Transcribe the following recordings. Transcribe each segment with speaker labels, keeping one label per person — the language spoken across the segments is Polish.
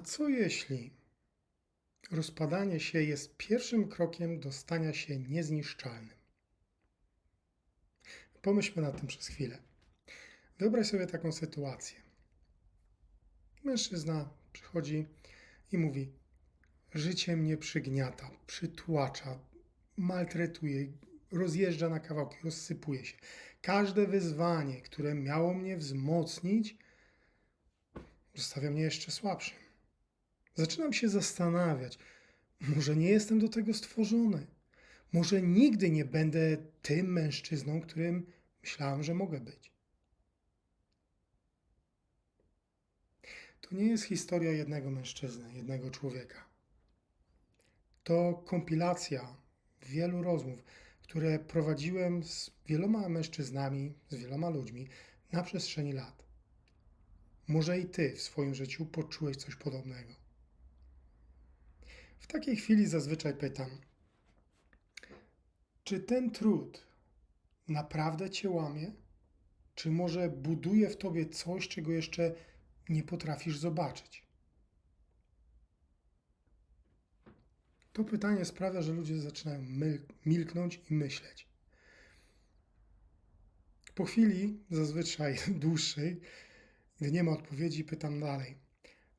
Speaker 1: co jeśli rozpadanie się jest pierwszym krokiem do stania się niezniszczalnym? Pomyślmy nad tym przez chwilę. Wyobraź sobie taką sytuację. Mężczyzna przychodzi i mówi: Życie mnie przygniata, przytłacza, maltretuje, rozjeżdża na kawałki, rozsypuje się. Każde wyzwanie, które miało mnie wzmocnić, zostawia mnie jeszcze słabszym. Zaczynam się zastanawiać, może nie jestem do tego stworzony. Może nigdy nie będę tym mężczyzną, którym myślałem, że mogę być. To nie jest historia jednego mężczyzny, jednego człowieka. To kompilacja wielu rozmów, które prowadziłem z wieloma mężczyznami, z wieloma ludźmi na przestrzeni lat. Może i ty w swoim życiu poczułeś coś podobnego. W takiej chwili zazwyczaj pytam: czy ten trud naprawdę cię łamie? Czy może buduje w tobie coś, czego jeszcze nie potrafisz zobaczyć? To pytanie sprawia, że ludzie zaczynają milknąć i myśleć. Po chwili, zazwyczaj dłuższej, gdy nie ma odpowiedzi, pytam dalej.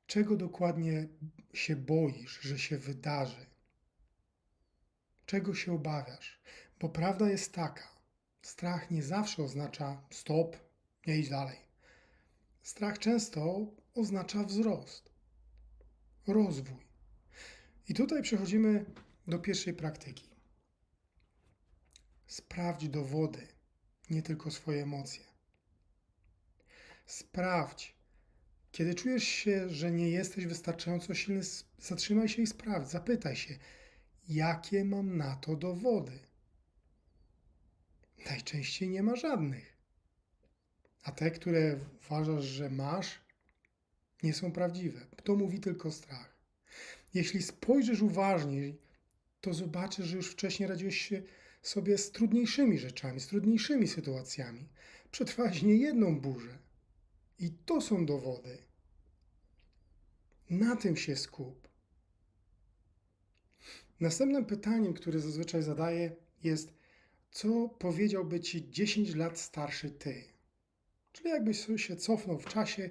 Speaker 1: Czego dokładnie się boisz, że się wydarzy? Czego się obawiasz? Bo prawda jest taka: strach nie zawsze oznacza stop, nie idź dalej. Strach często oznacza wzrost, rozwój. I tutaj przechodzimy do pierwszej praktyki. Sprawdź dowody, nie tylko swoje emocje. Sprawdź, kiedy czujesz się, że nie jesteś wystarczająco silny, zatrzymaj się i sprawdź, zapytaj się, jakie mam na to dowody. Najczęściej nie ma żadnych. A te, które uważasz, że masz, nie są prawdziwe. To mówi tylko strach. Jeśli spojrzysz uważniej, to zobaczysz, że już wcześniej radziłeś się sobie z trudniejszymi rzeczami, z trudniejszymi sytuacjami. Przetrwałeś niejedną burzę. I to są dowody. Na tym się skup. Następnym pytaniem, które zazwyczaj zadaję, jest: co powiedziałby ci 10 lat starszy ty? Czyli jakbyś się cofnął w czasie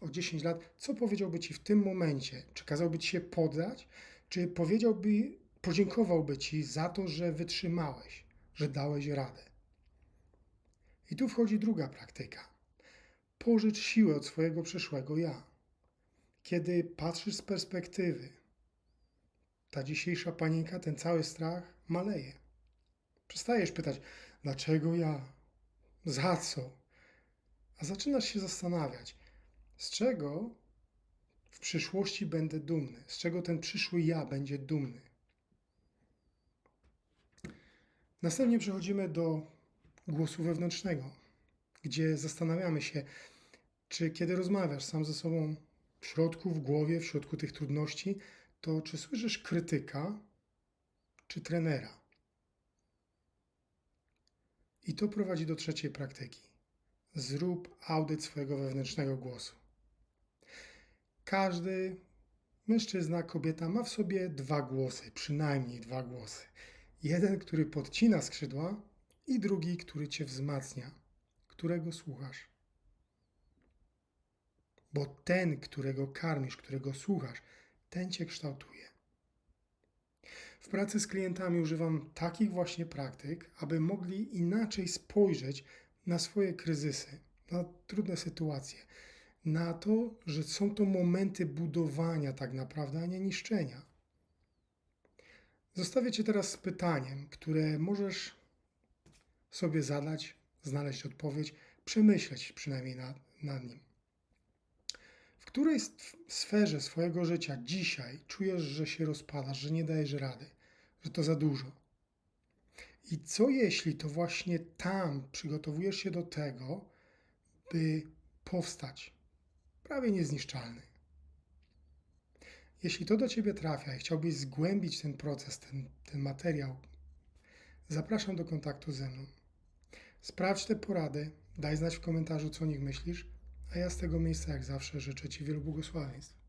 Speaker 1: o 10 lat, co powiedziałby ci w tym momencie? Czy kazałby ci się poddać? Czy powiedziałby, podziękowałby ci za to, że wytrzymałeś, że dałeś radę? I tu wchodzi druga praktyka. Pożycz siłę od swojego przyszłego ja. Kiedy patrzysz z perspektywy, ta dzisiejsza panika, ten cały strach maleje. Przestajesz pytać, dlaczego ja? Za co? A zaczynasz się zastanawiać, z czego w przyszłości będę dumny, z czego ten przyszły ja będzie dumny. Następnie przechodzimy do głosu wewnętrznego, gdzie zastanawiamy się, czy kiedy rozmawiasz sam ze sobą w środku, w głowie, w środku tych trudności, to czy słyszysz krytyka, czy trenera? I to prowadzi do trzeciej praktyki. Zrób audyt swojego wewnętrznego głosu. Każdy mężczyzna, kobieta ma w sobie dwa głosy, przynajmniej dwa głosy. Jeden, który podcina skrzydła, i drugi, który cię wzmacnia, którego słuchasz. Bo ten, którego karmisz, którego słuchasz, ten cię kształtuje. W pracy z klientami używam takich właśnie praktyk, aby mogli inaczej spojrzeć na swoje kryzysy, na trudne sytuacje, na to, że są to momenty budowania tak naprawdę, a nie niszczenia. Zostawię Cię teraz z pytaniem, które możesz sobie zadać, znaleźć odpowiedź, przemyśleć przynajmniej nad, nad nim. W której sferze swojego życia dzisiaj czujesz, że się rozpadasz, że nie dajesz rady, że to za dużo? I co jeśli to właśnie tam przygotowujesz się do tego, by powstać prawie niezniszczalny? Jeśli to do Ciebie trafia i chciałbyś zgłębić ten proces, ten, ten materiał, zapraszam do kontaktu ze mną. Sprawdź te porady, daj znać w komentarzu, co o nich myślisz, a ja z tego miejsca, jak zawsze, życzę Ci wielu błogosławieństw.